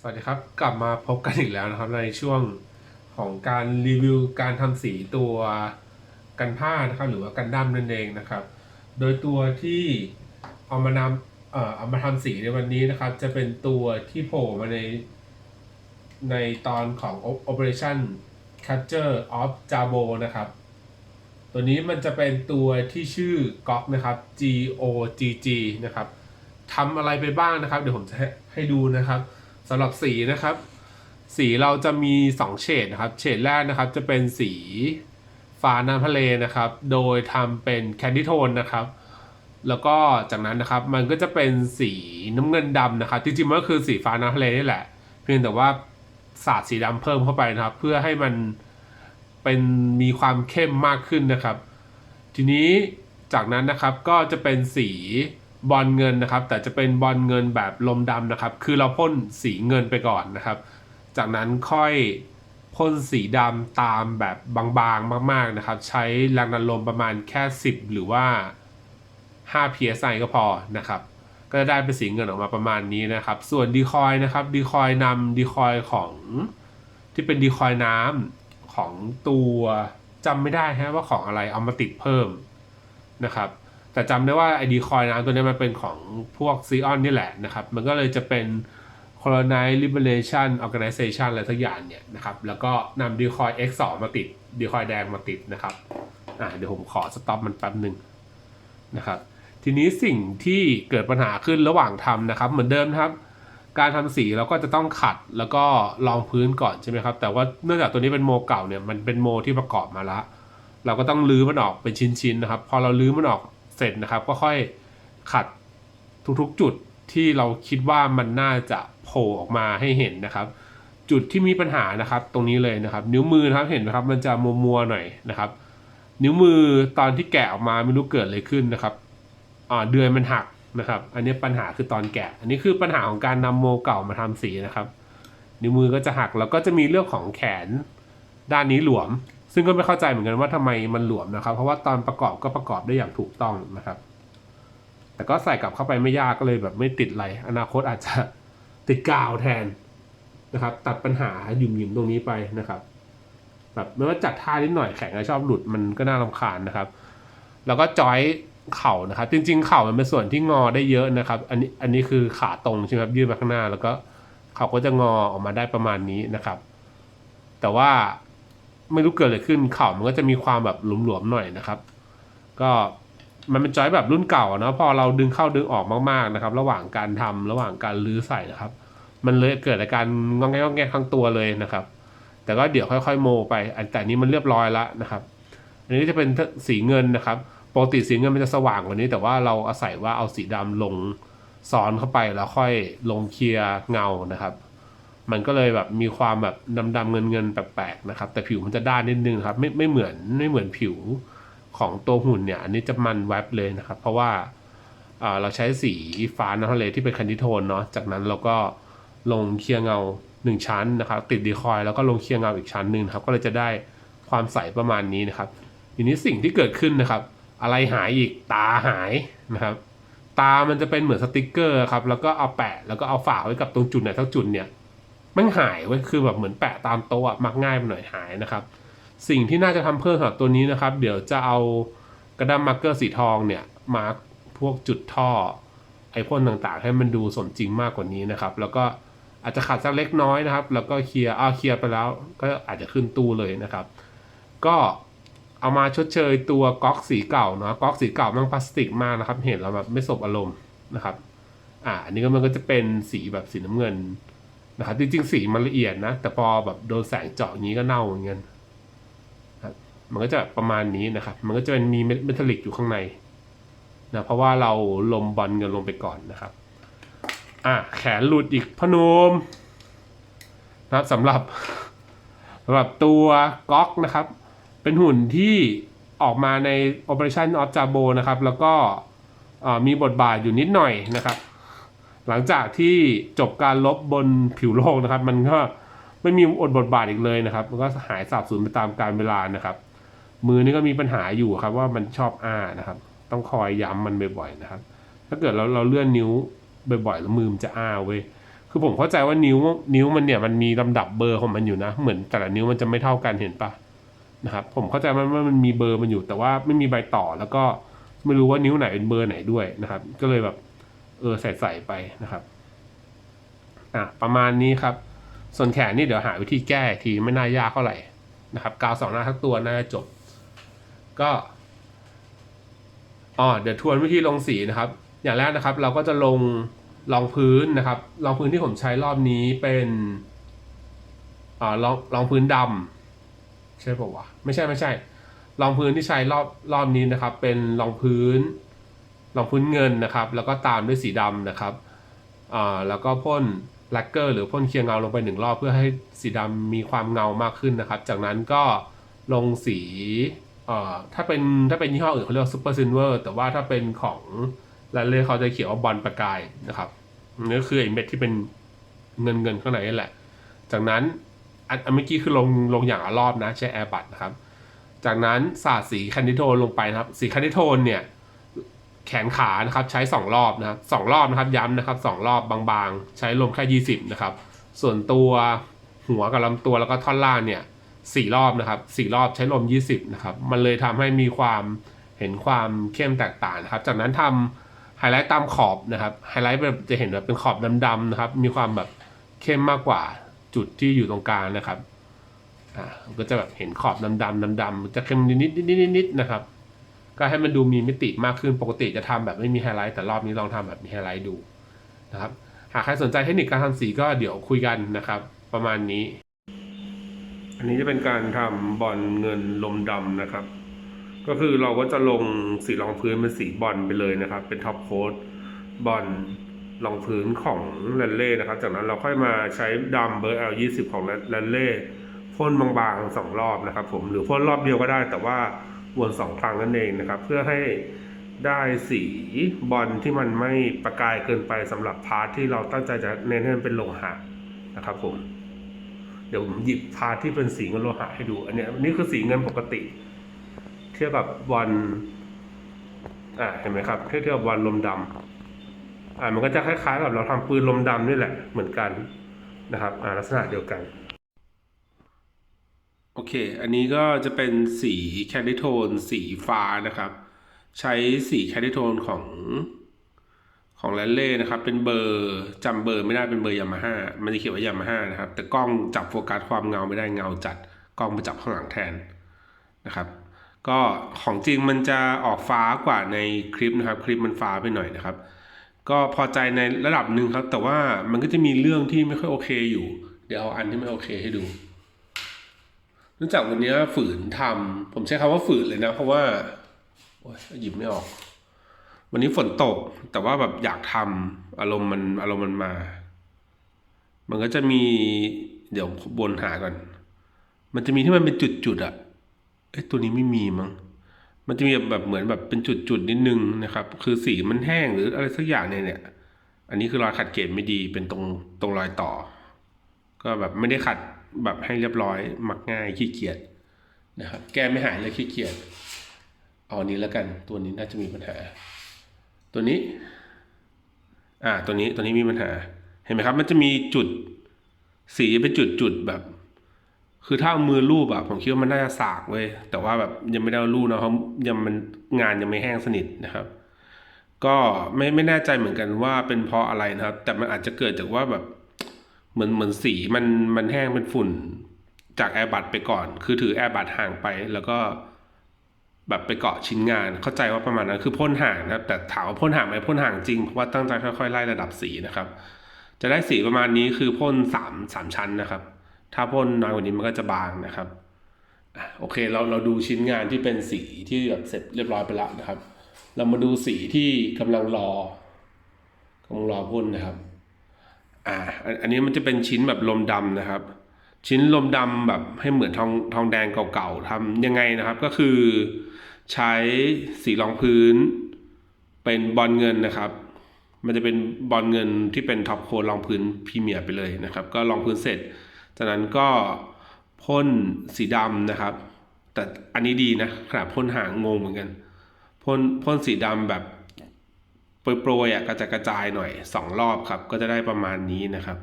สวัสดีครับ กลับมาพบกันอีกแล้วนะครับในช่วงของการรีวิวการทำสีตัวกันผ้านะครับหรือว่ากันดั้มนั่นเองนะครับ โดยตัวที่เอามานำเอ่อเอามาทำสีในวันนี้นะครับ จะเป็นตัวที่โผล่มาในในตอนของ Operation Capture of Jabo นะครับ ตัวนี้มันจะเป็นตัวที่ชื่อ GOG นะครับ G O G G นะครับทำอะไรไปบ้างนะครับ เดี๋ยวผมจะให้ดูนะครับ สำหรับสีนะครับ สีเราจะมี 2 เฉดนะครับ เฉดแรกนะครับจะเป็นสีฟ้าน้ำทะเลนะครับ โดยทำเป็นแคนดี้โทนนะครับ แล้วก็จากนั้นนะครับมันก็จะเป็นสีน้ำเงินดำนะครับ จริงๆมันก็คือสีฟ้าน้ำทะเลนี่แหละ เพียงแต่ว่าสาดสีดำเพิ่มเข้าไปนะครับ เพื่อให้มันเป็นมีความเข้มมากขึ้นนะครับ ทีนี้จากนั้นนะครับก็จะเป็นสี บอลเงินนะครับ แต่จะเป็นบอลเงินแบบลมดำนะครับ คือเราพ่นสีเงินไปก่อนนะครับ จากนั้นค่อยพ่นสีดำตามแบบบางๆมาก ๆนะครับ ใช้แรงดันลมประมาณแค่ 10 หรือว่า 5 psi ก็พอนะครับ ก็จะได้เป็นสีเงินออกมาประมาณนี้นะครับ ส่วนดีคอยนะครับดีคอยนำดีคอยของที่เป็นดีคอยน้ำของตัวจำไม่ได้ฮะว่าของอะไรเอามาติดเพิ่มนะครับ แต่จำได้ว่าไอดีคอยน้ำตัวนี้มันเป็นของพวกซีออนนี่แหละนะครับ มันก็เลยจะเป็น Colonize Liberation Organization อะไรสักอย่างเนี่ยนะครับ แล้วก็นำดีคอย X2 มาติดดีคอยแดงมาติดนะครับอ่าเดี๋ยวผมขอสต็อปมันแป๊บหนึ่งนะครับทีนี้สิ่งที่เกิดปัญหาขึ้นระหว่างทำนะครับ เหมือนเดิมนะครับ การทำสีเราก็จะต้องขัดแล้วก็รองพื้นก่อนใช่ไหมครับ แต่ว่าเนื่องจากตัวนี้เป็นโมเก่าเนี่ยมันเป็นโมที่ประกอบมาแล้วเราก็ต้องลื้อมันออกเป็นชิ้นๆนะครับ พอเราลื้อมันออก เสร็จนะครับ ก็ค่อยขัดทุกๆจุดที่เราคิดว่ามันน่าจะโผล่ออกมาให้เห็นนะครับ จุดที่มีปัญหานะครับ ตรงนี้เลยนะครับ นิ้วมือนะครับเห็นไหมครับ มันจะมัวๆหน่อยนะครับ นิ้วมือตอนที่แกะออกมาไม่รู้เกิดอะไรขึ้นนะครับอ่าเดือยมันหักนะครับ อันนี้ปัญหาคือตอนแกะ อันนี้คือปัญหาของการนำโมเก่ามาทำสีนะครับ นิ้วมือก็จะหักแล้วก็จะมีเรื่องของแขนด้านนี้หลวม ซึ่งก็ไม่เข้าใจเหมือนกันว่าทำไมมันหลวมนะครับ เพราะว่าตอนประกอบก็ประกอบได้อย่างถูกต้องนะครับ แต่ก็ใส่กลับเข้าไปไม่ยากก็เลยแบบไม่ติดอะไร อนาคตอาจจะติดกาวแทนนะครับ ตัดปัญหาหยุ่มหยิมตรงนี้ไปนะครับแบบไม่ว่าจัดท่านิดหน่อยแข็งก็ชอบหลุดมันก็น่ารำคาญนะครับ แล้วก็จอยเข่านะครับ จริง ๆ เข่ามันเป็นส่วนที่งอได้เยอะนะครับ อันนี้อันนี้คือขาตรงใช่ไหมครับยื่นมาข้างหน้า แล้วก็เขาก็จะงอออกมาได้ประมาณนี้นะครับ แต่ว่า ไม่รู้เกิดอะไรขึ้นเข่ามันก็จะมีความแบบหลวมๆหน่อยนะครับ ก็มันเป็นจอยแบบรุ่นเก่าเนาะพอเราดึงเข้าดึงออกมากๆนะครับ ระหว่างการทำระหว่างการลื้อใส่นะครับ มันเลยเกิดอาการงองแงงอแงทั้งตัวเลยนะครับ แต่ก็เดี๋ยวค่อยๆโมไปอันแต่นี้มันเรียบร้อยแล้วนะครับ อันนี้จะเป็นสีเงินนะครับปกติสีเงินมันจะสว่างกว่านี้ แต่ว่าเราอาศัยว่าเอาสีดำลงซ้อนเข้าไปแล้วค่อยลงเคลียร์เงานะครับ มันก็เลยแบบมีความแบบดำๆเงินเงินๆแปลกๆนะครับ แต่ผิวมันจะด้านนิดนึงครับ ไม่ไม่เหมือนไม่เหมือนผิวของตัวหุ่นเนี่ย อันนี้จะมันแวบเลยนะครับ เพราะว่าเราใช้สีฟ้าน้ำทะเลที่เป็นคันดิโทนเนาะจากนั้นเราก็ลงเคลียร์เงาหนึ่งชั้นนะครับ ติดดีคอยแล้วก็ลงเคลียร์เงาอีกชั้นหนึ่งครับ ก็เลยจะได้ความใสประมาณนี้นะครับทีนี้สิ่งที่เกิดขึ้นนะครับ อะไรหายอีกตาหายนะครับ ตามันจะเป็นเหมือนสติกเกอร์ครับแล้วก็เอาแปะแล้วก็เอาฝาไว้กับตรงจุดไหนสักจุดเนี่ย มันหายไว้ยคือแบบเหมือนแปะตามโต๊ะมักง่ายไปหน่อยหายนะครับ สิ่งที่น่าจะทำเพิ่มสำหรับตัวนี้นะครับ เดี๋ยวจะเอากระดาษมาร์กเกอร์สีทองเนี่ยมาร์กพวกจุดท่อไอพ่นต่างๆ ให้มันดูสมจริงมากกว่านี้นะครับ แล้วก็อาจจะขัดสักเล็กน้อยนะครับ แล้วก็เคลียร์อ้าวเคลียร์ไปแล้ว ก็อาจจะขึ้นตู้เลยนะครับ ก็เอามาชดเชยตัวก๊อกสีเก่าเนาะก๊อกสีเก่ามันพลาสติกมากนะครับ เห็นแล้วแบบไม่สบอารมณ์นะครับ อ่าอันนี้ก็มันก็จะเป็นสีแบบสีน้ำเงิน นะครับจริงๆสีมันละเอียดนะ แต่พอแบบโดนแสงเจาะงนี้ก็เน่าเหมือนกันครับมันก็จะประมาณนี้นะครับ มันก็จะเป็นมีเมทัลลิกอยู่ข้างในนะเพราะว่าเราลมบอลเงินลงไปก่อนนะครับ อะแขนหลุดอีกพนมนะครับสำหรับสำหรับตัวก๊อกนะครับ เป็นหุ่นที่ออกมาใน Operation of Jabo นะครับ แล้วก็มีบทบาทอยู่นิดหน่อยนะครับ หลังจากที่จบการลบบนผิวโลกนะครับ มันก็ไม่มีอดบทบาทอีกเลยนะครับ มันก็หายสาบสูญไปตามกาลเวลานะครับ มือนี่ก็มีปัญหาอยู่ครับว่ามันชอบอ้านะครับ ต้องคอยย้ำมันบ่อยๆนะครับ ถ้าเกิดเราเราเลื่อนนิ้วบ่อยๆแล้วมือมันจะอ้าเว้ยคือผมเข้าใจว่านิ้วนิ้วมันเนี่ยมันมีลำดับเบอร์ของมันอยู่นะ เหมือนแต่ละนิ้วมันจะไม่เท่ากันเห็นปะนะครับ ผมเข้าใจว่ามันมันมีเบอร์มันอยู่แต่ว่าไม่มีใบต่อแล้วก็ไม่รู้ว่านิ้วไหนเป็นเบอร์ไหนด้วยนะครับ ก็เลยแบบ เออใส่ใส่ไปนะครับอะประมาณนี้ครับ ส่วนแขนนี่เดี๋ยวหาวิธีแก้อีกทีไม่น่ายากเท่าไหร่นะครับกาวสองหน้าทั้งตัวน่าจะจบ ก็อ๋อเดี๋ยวทวนวิธีลงสีนะครับ อย่างแรกนะครับ เราก็จะลงรองพื้นนะครับรองพื้นที่ผมใช้รอบนี้เป็นอ่ารองรองพื้นดำใช่ป่าวะไม่ใช่ไม่ใช่รองพื้นที่ใช้รอบรอบนี้นะครับ เป็นรองพื้น รองพื้นเงินนะครับ แล้วก็ตามด้วยสีดำนะครับอ่าแล้วก็พ่นแลกเกอร์หรือพ่นเคลียร์เงาลงไปหนึ่งรอบเพื่อให้สีดำมีความเงามากขึ้นนะครับ จากนั้นก็ลงสีเอ่อถ้าเป็นถ้าเป็นยี่ห้ออื่นเขาเรียกซูเปอร์ซิลเวอร์แต่ว่าถ้าเป็นของแลนเล่เขาจะเขียนว่าบอลประกายนะครับนี่ก็คือไอ้เม็ดที่เป็นเงินเงินข้างในนั่นแหละ จากนั้นอันอันเมื่อกี้คือลงลงอย่างละรอบนะใช้แอร์บัตนะครับ จากนั้นสาดสีคันดิโทนลงไปนะครับ สีคันดิโทนเนี่ย แขนขานะครับใช้ 2 รอบนะครับสองรอบนะครับย้ำนะครับสองรอบบางๆ ใช้ลมแค่ 20 นะครับ ส่วนตัวหัวกับลำตัวแล้วก็ท่อนล่างเนี่ยสี่รอบนะครับสี่รอบใช้ลม 20 นะครับ มันเลยทำให้มีความเห็นความเข้มแตกต่างนะครับ จากนั้นทำไฮไลท์ตามขอบนะครับไฮไลท์แบบจะเห็นแบบเป็นขอบดำๆนะครับ มีความแบบเข้มมากกว่าจุดที่อยู่ตรงกลางนะครับอ่าก็จะแบบเห็นขอบดำๆดำๆจะเข้มนิดๆนิดๆนะครับ ก็ให้มันดูมีมิติมากขึ้นปกติจะทำแบบไม่มีไฮไลท์แต่รอบนี้ลองทำแบบมีไฮไลท์ดูนะครับหากใครสนใจเทคนิคการทำสีก็เดี๋ยวคุยกันนะครับ ประมาณนี้ อันนี้จะเป็นการทำบอลเงินลมดำนะครับ ก็คือเราก็จะลงสีรองพื้นเป็นสีบอลไปเลยนะครับ เป็นท็อปโค้ดบอลรองพื้นของแลนเล่นะครับ จากนั้นเราค่อยมาใช้ดำเบอร์ L20 ของแลนเล่พ่นบางๆสองรอบนะครับ ผมหรือพ่นรอบเดียวก็ได้แต่ว่า วนสองครั้งนั่นเองนะครับ เพื่อให้ได้สีบอลที่มันไม่ประกายเกินไปสำหรับพาร์ทที่เราตั้งใจจะเน้นให้มันเป็นโลหะนะครับผมเดี๋ยวผมหยิบพาร์ทที่เป็นสีเงินโลหะให้ดู อันนี้นนี้คือสีเงินปกติ เทียบกับบอลอ่าเห็นไหมครับเทียบกับบอลลมดำอ่ามันก็จะคล้ายๆกับเราทำปืนลมดำนี่แหละเหมือนกันนะครับ อ่าลักษณะเดียวกัน โอเค อันนี้ก็จะเป็นสีแคนดิโทนสีฟ้านะครับ ใช้สีแคนดิโทนของของแลนเล่นะครับ เป็นเบอร์จำเบอร์ไม่ได้เป็นเบอร์ยามาฮ่ามันจะเขียนว่ายามาฮ่านะครับ แต่กล้องจับโฟกัสความเงาไม่ได้เงาจัด กล้องไปจับข้างหลังแทนนะครับ ก็ของจริงมันจะออกฟ้ากว่าในคลิปนะครับ คลิปมันฟ้าไปหน่อยนะครับ ก็พอใจในระดับหนึ่งครับ แต่ว่ามันก็จะมีเรื่องที่ไม่ค่อยโอเคอยู่ เดี๋ยวเอาอันที่ไม่โอเคให้ดู เนื่องจากวันนี้ฝืนทำผมใช้คำว่าฝืนเลยนะ เพราะว่าโอ๊ยหยิบไม่ออก วันนี้ฝนตก แต่ว่าแบบอยากทำอารมณ์มันอารมณ์มันมา มันก็จะมีเดี๋ยวบนหาก่อน มันจะมีที่มันเป็นจุดๆอะเอ้ตัวนี้ไม่มีมั้งมันจะมีแบบเหมือนแบบเป็นจุดๆนิดนึงนะครับ คือสีมันแห้งหรืออะไรสักอย่างเนี่ยเนี่ย อันนี้คือรอยขัดเกรดไม่ดีเป็นตรงตรงรอยต่อ ก็แบบไม่ได้ขัด แบบให้เรียบร้อย มักง่ายขี้เกียจนะครับ แก้ไม่หายเลยขี้เกียจเอานี้แล้วกัน ตัวนี้น่าจะมีปัญหา ตัวนี้ อ่า ตัวนี้ตัวนี้มีปัญหา เห็นไหมครับ มันจะมีจุดสีเป็นจุดจุดแบบ คือถ้าเอามือรูปอะผมคิดว่ามันน่าจะสากเว้ยแต่ว่าแบบยังไม่ได้รูปนะเพราะยังมันงานยังไม่แห้งสนิทนะครับ ก็ไม่ไม่แน่ใจเหมือนกันว่าเป็นเพราะอะไรนะครับ แต่มันอาจจะเกิดจากว่าแบบ เหมือนเหมือนสีมันมันแห้งเป็นฝุ่นจากแอร์บัตไปก่อน คือถือแอร์บัตห่างไป แล้วก็แบบไปเกาะชิ้นงาน เข้าใจว่าประมาณนั้นคือพ่นห่างนะครับ แต่ถามว่าพ่นห่างไหมพ่นห่างจริง เพราะว่าตั้งใจค่อยๆไล่ระดับสีนะครับ จะได้สีประมาณนี้คือพ่นสามสามชั้นนะครับ ถ้าพ่นน้อยกว่านี้มันก็จะบางนะครับโอเคเราเราดูชิ้นงานที่เป็นสีที่แบบเสร็จเรียบร้อยไปแล้วนะครับ เรามาดูสีที่กำลังรอกำลังรอพ่นนะครับ อ่า อันนี้มันจะเป็นชิ้นแบบลมดำนะครับ ชิ้นลมดำแบบให้เหมือนทองทองแดงเก่าๆทำยังไงนะครับ ก็คือใช้สีรองพื้น เป็นบอลเงินนะครับ มันจะเป็นบอลเงินที่เป็นท็อปโค้ดรองพื้นพรีเมียร์ไปเลยนะครับ ก็รองพื้นเสร็จ จากนั้นก็พ่นสีดำนะครับ แต่อันนี้ดีนะขนาดพ่นหางงงเหมือนกันพ่นพ่นสีดำแบบ โปรยๆอะกระจายกระจายหน่อยสองรอบครับ ก็จะได้ประมาณนี้นะครับ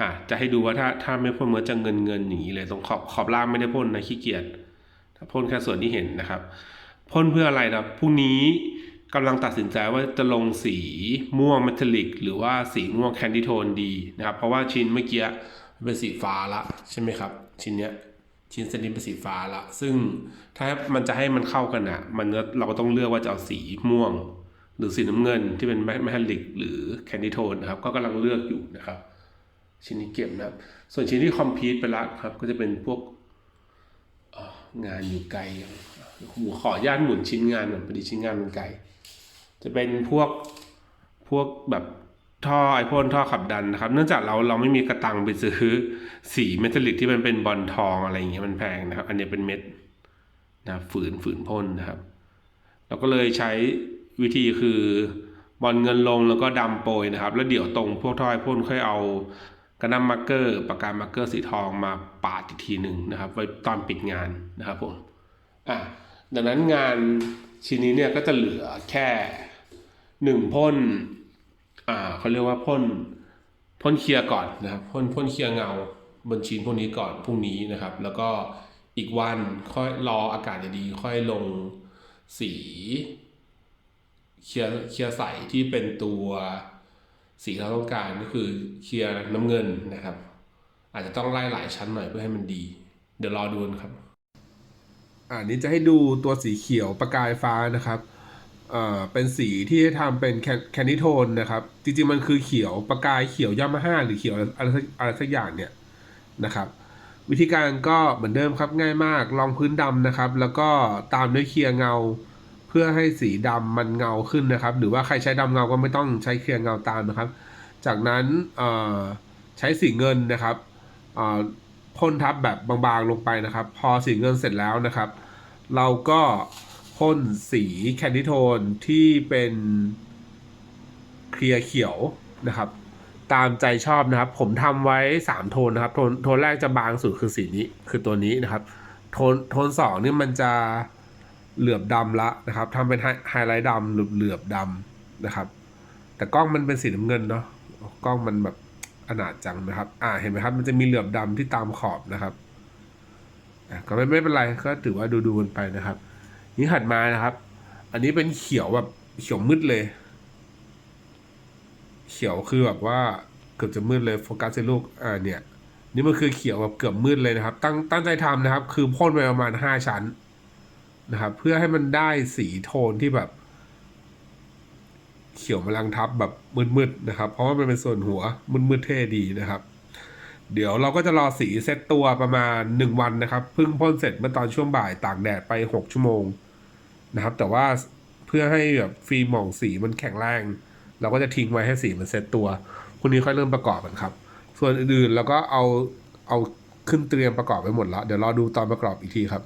อะจะให้ดูว่าถ้าถ้าไม่พ่นมันจะเงินเงินอย่างนี้เลยตรงขอบขอบล่างไม่ได้พ่นนะขี้เกียจถ้าพ่นแค่ส่วนที่เห็นนะครับ พ่นเพื่ออะไรนะพรุ่งนี้กำลังตัดสินใจว่าจะลงสีม่วงเมทัลลิก หรือว่าสีม่วงแคนดิโทนดีนะครับเพราะว่าชิ้นเมื่อกี้เป็นสีฟ้าละใช่ไหมครับ ชิ้นเนี้ยชิ้นเซนนี้เป็นสีฟ้าละซึ่งถ้ามันจะให้มันเข้ากันอะ มันเราก็ต้องเลือกว่าจะเอาสีม่วง หรือสีน้ำเงินที่เป็นแมทัลลิกหรือแคนดิโทนนะครับ ก็กำลังเลือกอยู่นะครับ ชิ้นนี้เก็บนะครับ ส่วนชิ้นที่คอมพิวต์ไปละครับ ก็จะเป็นพวกงานอยู่ไกลหูขออนุญาตหมุนชิ้นงานหน่อยพอดีชิ้นงานมันไกล จะเป็นพวกพวกแบบท่อไอพ่นท่อขับดันนะครับ เนื่องจากเราเราไม่มีกระตังไปซื้อสีเมทัลลิกที่มันเป็นบอลทองอะไรอย่างเงี้ยมันแพงนะครับ อันนี้เป็นเม็ดนะฝืนฝืนพ่นนะครับ เราก็เลยใช้ วิธีคือบอลเงินลงแล้วก็ดำโปรยนะครับ แล้วเดี๋ยวตรงพวกท่อไอพ่นค่อยเอากระดำมาร์กเกอร์ปากกามาร์กเกอร์สีทองมาปาดอีกทีหนึ่งนะครับ ไว้ตอนปิดงานนะครับผมอะดังนั้นงานชิ้นนี้เนี่ยก็จะเหลือแค่หนึ่งพ่นอ่าเขาเรียกว่าพ่นพ่นเคลียร์ก่อนนะครับพ่นพ่นเคลียร์เงาบนชิ้นพวกนี้ก่อนพรุ่งนี้นะครับ แล้วก็อีกวันค่อยรออากาศดีๆค่อยลงสี เคลียร์เคลียร์ใสที่เป็นตัวสีเราต้องการก็คือเคลียร์น้ำเงินนะครับ อาจจะต้องไล่หลายชั้นหน่อยเพื่อให้มันดี เดี๋ยวรอดูนครับอ่านี้จะให้ดูตัวสีเขียวประกายฟ้านะครับเอ่อเป็นสีที่ทำเป็นแคนดิโทนนะครับ จริงๆมันคือเขียวประกายเขียวยามาฮ่าหรือเขียวอะไรสักอะไรสักอย่างเนี่ยนะครับ วิธีการก็เหมือนเดิมครับง่ายมากรองพื้นดำนะครับ แล้วก็ตามด้วยเคลียร์เงา พื่อให้สีดำมันเงาขึ้นนะครับ หรือว่าใครใช้ดำเงาก็ไม่ต้องใช้เคลียร์เงาตามนะครับ จากนั้นใช้สีเงินนะครับพ่นทับแบบบางๆลงไปนะครับ พอสีเงินเสร็จแล้วนะครับ เราก็พ่นสีแคนดิโทนที่เป็นเคลียร์เขียวนะครับ ตามใจชอบนะครับ ผมทำไว้ 3 โทนนะครับ โทนโทนแรกจะบางสุดคือสีนี้คือตัวนี้นะครับ โทนโทนสองนี่มันจะ เหลือบดำละนะครับทำเป็นไฮไลท์ดำเหลือบเหลือบดำนะครับ แต่กล้องมันเป็นสีน้ำเงินเนาะกล้องมันแบบอนาจังนะครับ อ่าเห็นไหมครับ มันจะมีเหลือบดำที่ตามขอบนะครับอะก็ไม่ไม่เป็นไรก็ถือว่าดูดูกันไปนะครับ นี่หัดมานะครับ อันนี้เป็นเขียวแบบเขียวมืดเลย เขียวคือแบบว่าเกือบจะมืดเลยโฟกัสสิลูกอ่าเนี่ย นี่มันคือเขียวแบบเกือบมืดเลยนะครับ ตั้งตั้งใจทำนะครับ คือพ่นไปประมาณห้าชั้น นะครับ เพื่อให้มันได้สีโทนที่แบบ เขียวมลังทับแบบมืดๆนะครับ เพราะว่ามันเป็นส่วนหัวมืดๆเท่ดีนะครับ เดี๋ยวเราก็จะรอสีเซตตัวประมาณ 1 วันนะครับเพิ่งพ่นเสร็จเมื่อตอนช่วงบ่ายตากแดดไป 6 ชั่วโมงนะครับ แต่ว่าเพื่อให้แบบฟิล์มหมองสีมันแข็งแรง เราก็จะทิ้งไว้ให้สีมันเซตตัวพรุ่งนี้ค่อยเริ่มประกอบกันครับ ส่วนอื่นๆเราก็เอาเอาขึ้นเตรียมประกอบไปหมดแล้ว เดี๋ยวรอดูตอนประกอบอีกทีครับ